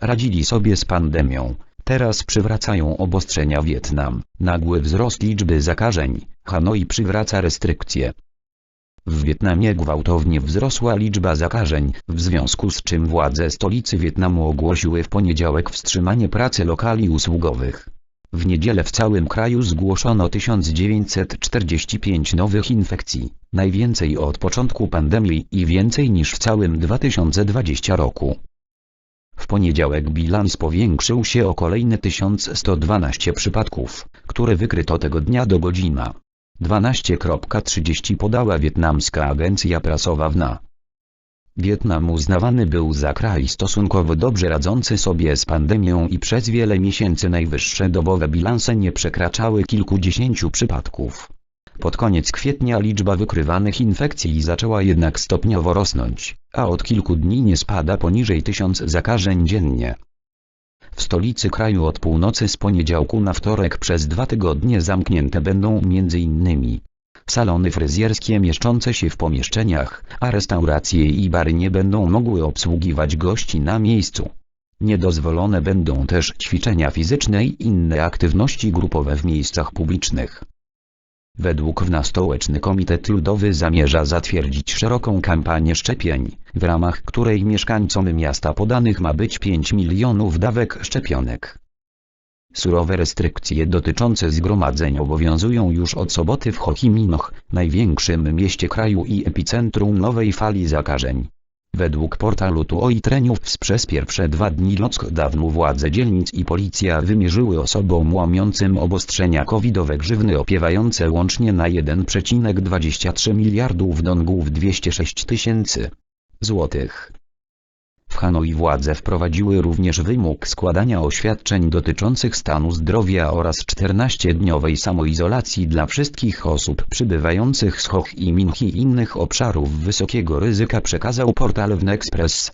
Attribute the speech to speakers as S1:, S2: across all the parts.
S1: Radzili sobie z pandemią, teraz przywracają obostrzenia Wietnam, nagły wzrost liczby zakażeń, Hanoi przywraca restrykcje. W Wietnamie gwałtownie wzrosła liczba zakażeń, w związku z czym władze stolicy Wietnamu ogłosiły w poniedziałek wstrzymanie pracy lokali usługowych. W niedzielę w całym kraju zgłoszono 1945 nowych infekcji, najwięcej od początku pandemii i więcej niż w całym 2020 roku. W poniedziałek bilans powiększył się o kolejne 1112 przypadków, które wykryto tego dnia do godzina 12.30 podała wietnamska agencja prasowa WNA. Wietnam uznawany był za kraj stosunkowo dobrze radzący sobie z pandemią i przez wiele miesięcy najwyższe dobowe bilanse nie przekraczały kilkudziesięciu przypadków. Pod koniec kwietnia liczba wykrywanych infekcji zaczęła jednak stopniowo rosnąć, a od kilku dni nie spada poniżej tysiąc zakażeń dziennie. W stolicy kraju od północy z poniedziałku na wtorek przez dwa tygodnie zamknięte będą m.in. salony fryzjerskie mieszczące się w pomieszczeniach, a restauracje i bary nie będą mogły obsługiwać gości na miejscu. Niedozwolone będą też ćwiczenia fizyczne i inne aktywności grupowe w miejscach publicznych. Według WNA Stołeczny Komitet Ludowy zamierza zatwierdzić szeroką kampanię szczepień, w ramach której mieszkańcom miasta podanych ma być 5 milionów dawek szczepionek. Surowe restrykcje dotyczące zgromadzeń obowiązują już od soboty w Ho Chi Minh, największym mieście kraju i epicentrum nowej fali zakażeń. Według portalu Tuoi Treniów przez pierwsze dwa dni lockdownu władze dzielnic i policja wymierzyły osobom łamiącym obostrzenia covidowe grzywny opiewające łącznie na 1,23 miliardów dongów 206 tysięcy złotych. Hanoi władze wprowadziły również wymóg składania oświadczeń dotyczących stanu zdrowia oraz 14-dniowej samoizolacji dla wszystkich osób przybywających z Ho Chi Minh i innych obszarów wysokiego ryzyka przekazał portal WNExpress.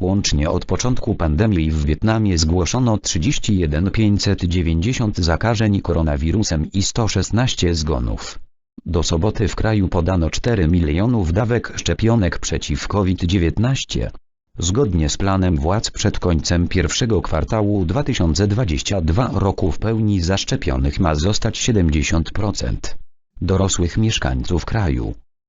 S1: Łącznie od początku pandemii w Wietnamie zgłoszono 31 590 zakażeń koronawirusem i 116 zgonów. Do soboty w kraju podano 4 milionów dawek szczepionek przeciw COVID-19. Zgodnie z planem władz przed końcem pierwszego kwartału 2022 roku w pełni zaszczepionych ma zostać 70% dorosłych mieszkańców kraju.